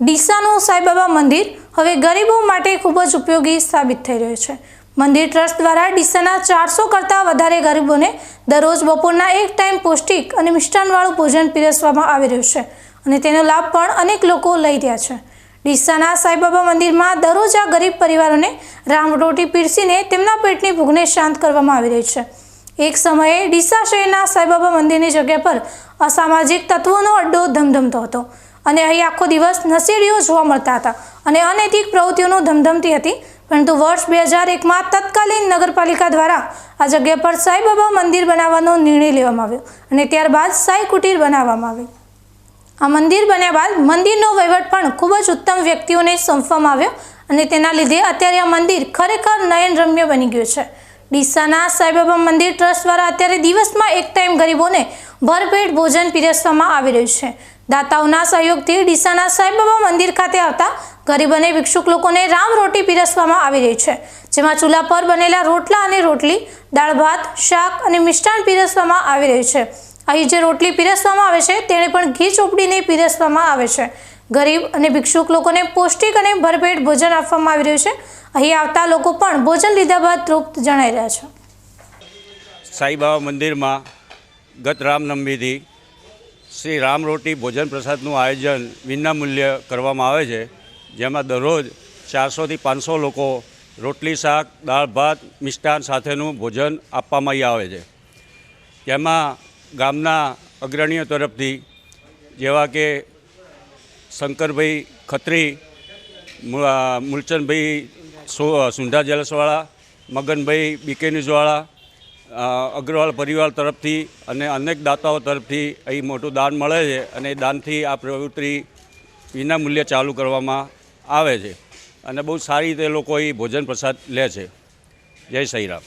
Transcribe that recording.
ડીસાનું સાંઈબાબા મંદિર હવે ગરીબો માટે ખૂબ જ ઉપયોગી સાબિત થઈ રહ્યું છે. મંદિર ટ્રસ્ટ દ્વારા ડીસાના ચારસો કરતાં વધારે ગરીબોને દરરોજ બપોરના એક ટાઈમ પૌષ્ટિક અને મિષ્ટાનવાળું ભોજન પીરસવામાં આવી રહ્યું છે અને તેનો લાભ પણ અનેક લોકો લઈ રહ્યા છે. ડીસાના સાંઈબાબા મંદિરમાં દરરોજ આ ગરીબ પરિવારોને રામરોટી પીરસીને તેમના પેટની ભૂખને શાંત કરવામાં આવી રહી છે. એક સમયે ડીસા શહેરના સાંઈબાબા મંદિરની જગ્યા પર અસામાજિક તત્વોનો અડ્ડો ધમધમતો હતો. અને અહીં આખો દિવસ નશેડીઓ જોવા મળતા હતા. અને અનૈતિક પ્રવૃત્તિઓનો ધમધમતી હતી. પરંતુ વર્ષ બે હજાર એકમાં તત્કાલીન નગરપાલિકા દ્વારા આ જગ્યા પર સાંઈબાબા મંદિર બનાવવાનો નિર્ણય લેવામાં આવ્યો અને ત્યારબાદ સાંઈ કુટીર બનાવવામાં આવી. આ મંદિર બન્યા બાદ મંદિરનો વહીવટ પણ ખૂબ જ ઉત્તમ વ્યક્તિઓને સોંપવામાં આવ્યો અને તેના લીધે અત્યારે આ મંદિર ખરેખર નયનરમ્ય બની ગયું છે. ડીસાના સાંઈબાબા મંદિર ટ્રસ્ટ દ્વારા અત્યારે દિવસમાં એક ટાઈમ ગરીબોને ભરપેટ ભોજન પીરસવામાં આવી રહ્યું છે. દાતાઓના સહયોગથી ડીસાના સાંઈબાબા મંદિર ખાતે આવતા ગરીબ અને ભિક્ષુક લોકોને રામ રોટી પીરસવામાં આવી રહી છે, જેમાં ચૂલા પર બનેલા રોટલા અને રોટલી, દાળ ભાત, શાક અને મિષ્ટાન પીરસવામાં આવી રહ્યું છે. અહીં જે રોટલી પીરસવામાં આવે છે, તેણે પણ ઘી ચોપડીને પીરસવામાં આવે છે. ગરીબ અને ભિક્ષુક લોકોને પૌષ્ટિક અને ભરપેટ ભોજન આપવામાં આવી રહ્યું છે. અહીં આવતા લોકો પણ ભોજન લીધા બાદ તૃપ્ત જણાઈ રહ્યા છે. સાંઈબાબા મંદિરમાં ગત રામનવમીથી શ્રી રામ રોટી ભોજન પ્રસાદનું આયોજન વિનામૂલ્ય કરવામાં આવે છે, જેમાં દરરોજ ચારસોથી પાંચસો લોકો રોટલી, શાક, દાળ, ભાત, મિષ્ટાન સાથેનું ભોજન આપવામાં આવે છે. જેમાં ગામના અગ્રણીઓ તરફથી જેવા કે શંકરભાઈ ખત્રી મૂલચંદભાઈ સુ- સુંઢા જલસવાળા, મગનભાઈ બીકે અગ્રવાલ પરિવાર તરફથી અને અનેક દાતાઓ તરફથી અહીં મોટું દાન મળે છે અને એ દાનથી આ પ્રવૃત્તિ વિના મૂલ્યે ચાલુ કરવામાં આવે છે. અને બહુ સારી રીતે લોકો અહીં ભોજન પ્રસાદ લે છે. જય શ્રી રામ.